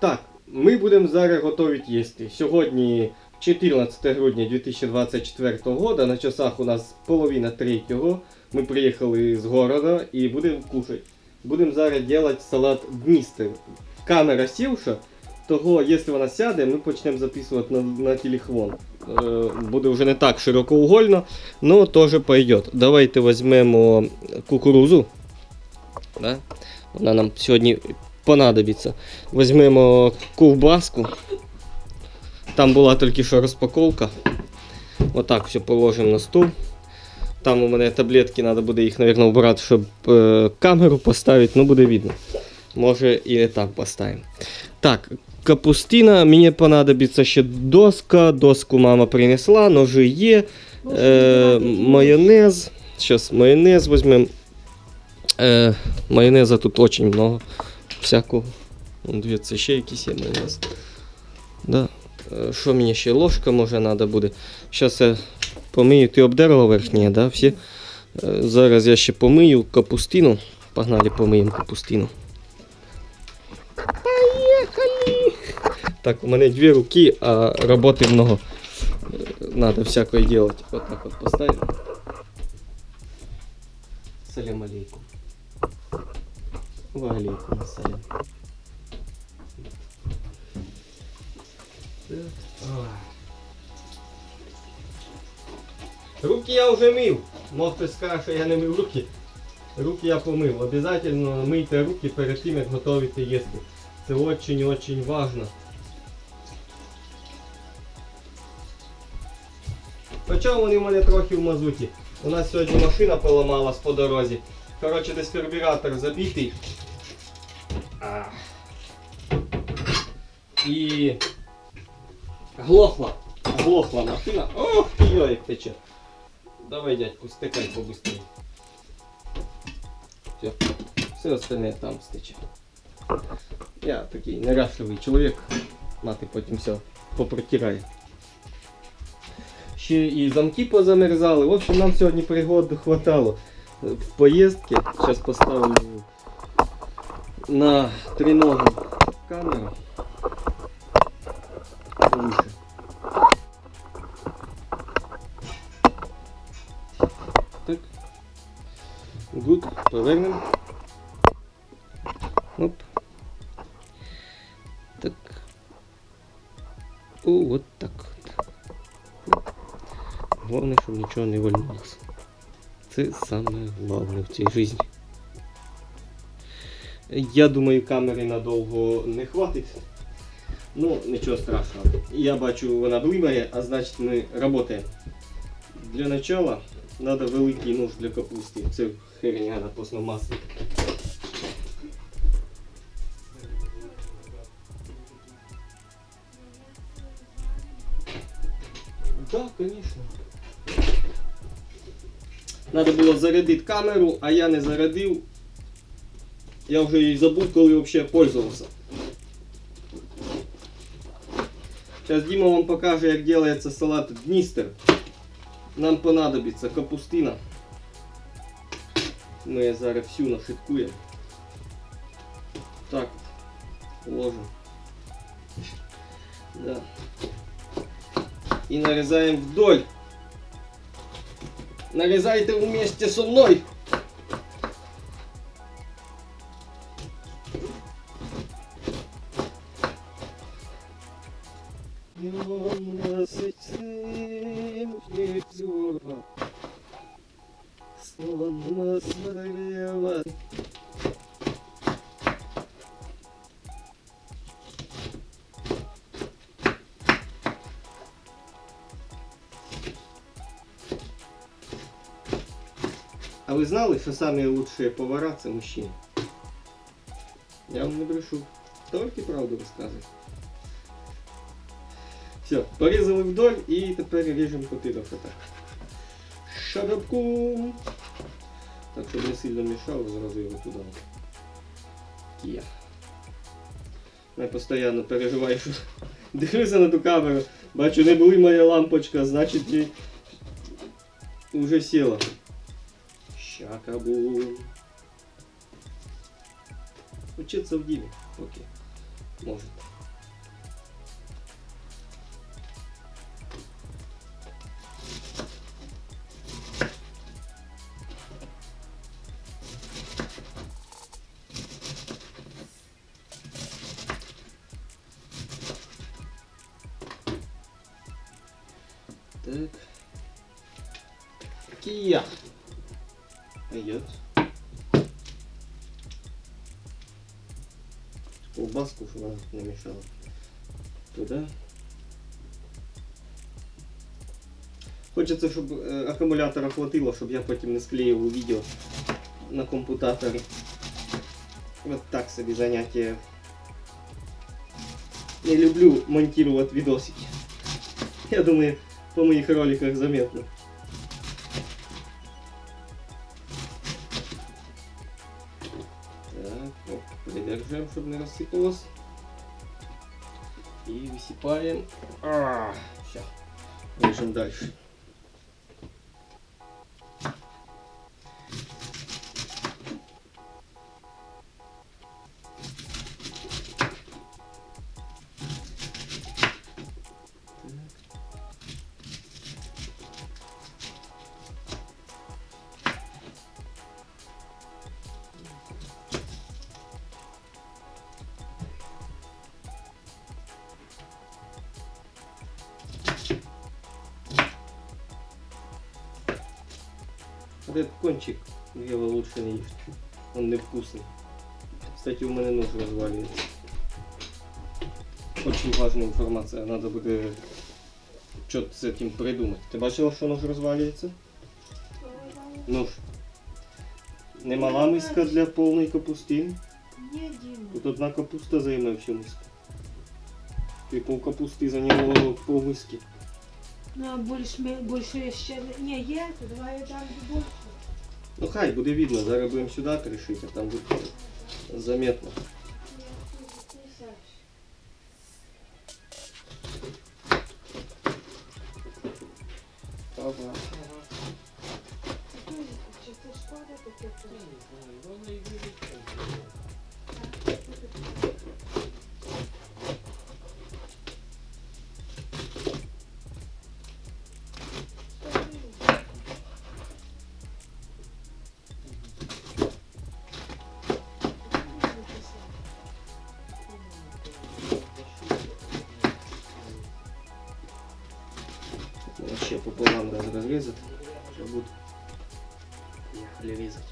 Так, ми будемо зараз готувати їсти. Сьогодні 14 грудня 2024 року, на часах у нас половина третього. Ми приїхали з города і будемо кушати. Будемо зараз робити салат Дністер. Камера сівша, того, якщо вона сяде, ми почнемо записувати на, на телефон. Е, буде вже не так широкоугольно, але теж пойде. Давайте візьмемо кукурузу. Да? Вона нам сьогодні понадобиться. Візьмемо ковбаску. Там була тільки що розпаковка. Отак все положимо на стол. Там у мене таблетки, треба буде їх, мабуть, вбрати, щоб е, камеру поставити, ну буде видно. Може і так поставимо. Так, капустина, мені понадобиться ще доска. Доску мама принесла, ножи є. Е, майонез. Зараз майонез візьмемо. Е, майонеза тут очень много. Всякого. Дивіться, ще якийсь є майонез. Да. Е, Що мені ще? Ложка може треба буде. Зараз я помию. Ти обдерла верхнє, да? Всі? Е, Зараз я ще помию капустину. Погнали помиємо капустину. Поїхали! Так, у мене дві руки, а роботи много. Е, Надо всякое делать. Вот так вот поставим. Салям алейкум. Ва алейкум ассалям. Так. Руки я вже мив. Може хтось скаже, що я не мив руки. Руки я помив. Обязательно мийте руки перед тим, як готуєте їсти. Це очень-очень важно. Хоча вони в мене трохи в мазуті. У нас сьогодні машина поламалась по дорозі. Коротше, десь карбюратор забитий. А. І глохла. Глохла машина. Ох йо, як тече. Давай, дядьку, стикай побыстрее. Все. Все остальне там стече. Я такий неряшливий чоловік. Мати потім все попротирає. Ще і замки позамерзали. В общем, нам сьогодні пригод хватало в поїздці. Зараз поставлю на триногу камеру. Повыше. Так. Гуд. Повернемо. Оп. Так. О, вот так от. Головне, щоб нічого не вальнулося. Це саме головне в цій житті. Я думаю, камери надовго не хватить. Ну, нічого страшного. Я бачу, вона блимає, а значить ми працюємо. Для начала треба великий нож для капусти. Це херня на постномаслі. Так, звісно. Треба було зарядити камеру, а я не зарядив. Я вже її забув, коли взагалі пользувався. Зараз Діма вам покаже, як робиться салат Дністер. Нам понадобиться капустина. Ми її зараз всю нашиткуємо. Так, ложимо. Да. И нарезаем вдоль. Нарезайте вместе со мной. А ви знали, що самі лучшие повара це мужчини? Я вам не брешу. Тільки правду розказую. Все, порізали вдоль і тепер ріжемо котидок отак. Шарабку. Так, щоб не сильно мішало, зразу його туди. Є. Я постійно переживаю, що дивлюся на ту камеру, бачу, не були моя лампочка, значить і вже сіла. Якобу. Учиться в Диме, Окей. может. Так. Кия Пойдет. Колбаску, чтобы она не мешала. Туда. Хочеться, щоб е, акумулятора хватило, щоб я потім не склеїв відео на компутаторі. От так собі заняття. Не люблю монтировать видосики. Я думаю, по моих роликах заметно. придержим, чтобы не рассыпалось. И высыпаем. А, все. Режем дальше. этот кончик Ева лучше не есть. Он невкусный. Кстати, у меня нож разваливается. Очень важная информация. Надо будет что-то с этим придумать. Ты бачила, что нож разваливается? Нож. Немала миска для повної капустини. Ні, Діма. Тут одна капуста займе всю миску. І пол капусти зайняло пол миски. Ну, а більш, ми- більше ще не... Ні, є, то давай я дам більше. Ну хай, буде видно, зараз будемо сюди перешити, а там буде заметно. Ага. Чи це шкода таке? ее пополам даже разрезать. Сейчас будут ехали резать.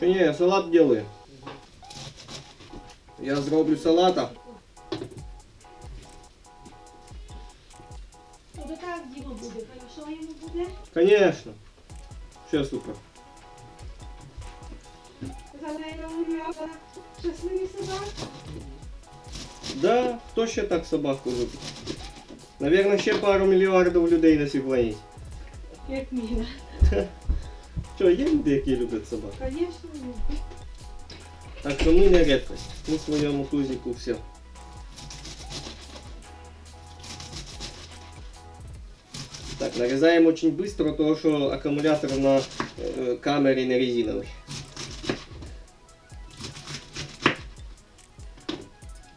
Не, салат делаю. Я зроблю салата. Хорошо йому буде? Конечно. Все супер. Залейна уміла щасливі собаки. Да, хто ще так собаку любить? Наверное, ще пару мільярдів людей на цій планеті. Як Міна. Що, є люди, які люблять собак? Звісно, ні. Так що ми не рідкость. Ми своєму тузику все. Так, нарізаємо очень быстро, тому що акумулятор на е, камері не резиновий.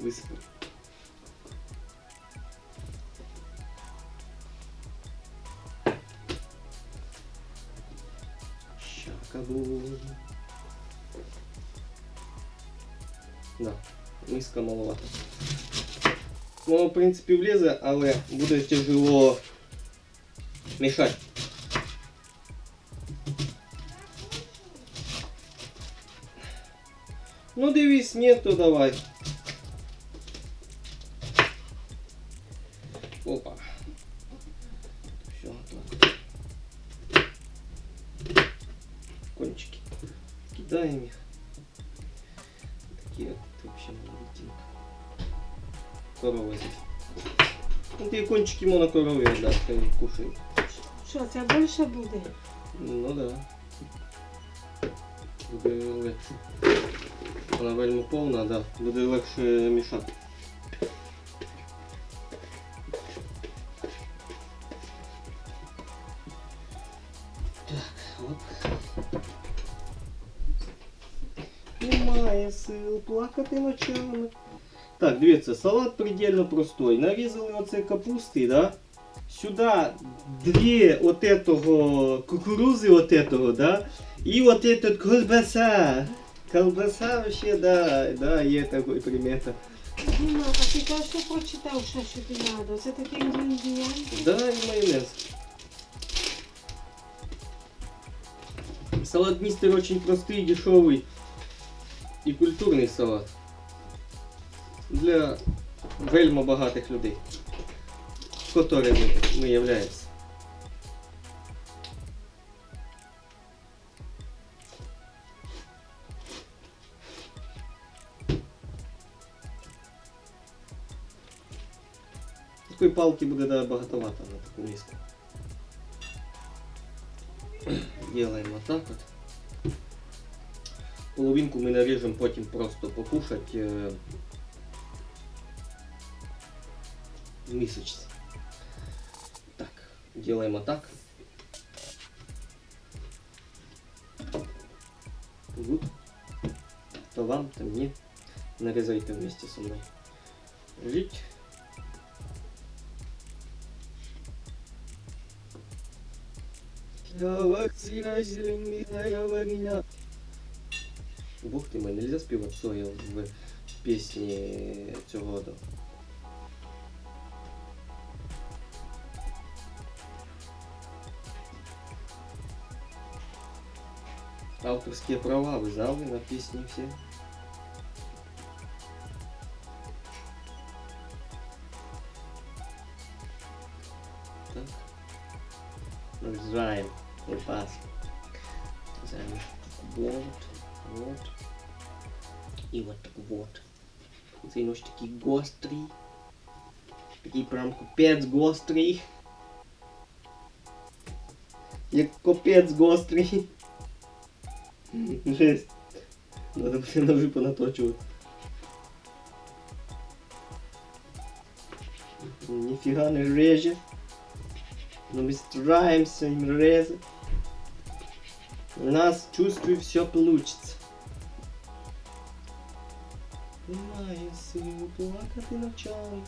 Висипав. Щакабу. Да, миска маловато. Воно, в принципі, влізе, але буде тяжело мішати. Ну дивись, нет, то давай. Опа. Все готово. Кончики. Кидаем их. Такие вот вообще молоденькие. Корова здесь. Ну, ты кончики монокорові, да, хай кушають. Що, це більше буде? Ну да. Буде легше. Вона вельми повна, да. Буде легше мішати. Так, оп. Немає сил плакати ночами. Так, дивіться, салат предельно простой. Нарізали оце капусти, да? сюда две вот этого кукурузы вот этого, да, и вот этот колбаса. Колбаса вообще, да, да, є такой примета. Діма, а ти кажеш, що прочитав, що, що тобі треба? Це такі інгредієнти. Да, и майонез. Салат мистер очень простый, дешевый и культурный салат. Для вельми багатих людей, которыми мы являемся. Такої палки буде да, багатовато на таку миску. Делаем вот так вот. Половинку ми наріжемо потім просто покушать е, в мисочці. Делаем так. Гуд. То вам, то мені. Нарізайте вместе со мною. Жить. Бог ти мене, нельзя співати соя в пісні цього Авторські права ви знали на пісні всі? Так. Називаємо. Пас. Називаємо. Вот. Вот. І от так вот. Цей нож такий гострий. Такий прям капець гострий. Як капець гострий. Жесть. Надо буде ножи понаточувати. Ніфіга не реже. Но мы стараемся им резать. У нас, чувствую, все получится. Немає сил плакати ночами.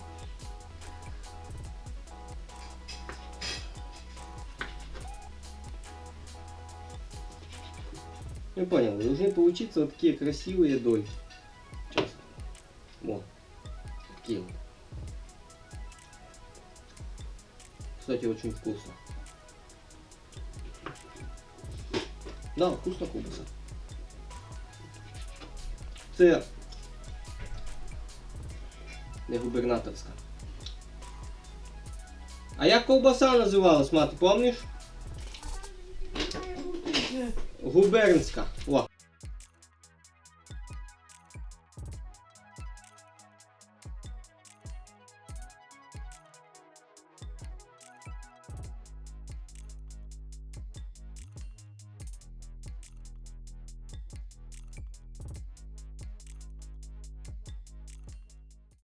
Я понял, должны получиться вот такие красивые дольки. Честно. Вот. Такие вот. Кстати, очень вкусно. Да, вкусно ковбаса. Це не губернаторська. А як ковбаса називалась, мати, помниш? Губернська. О.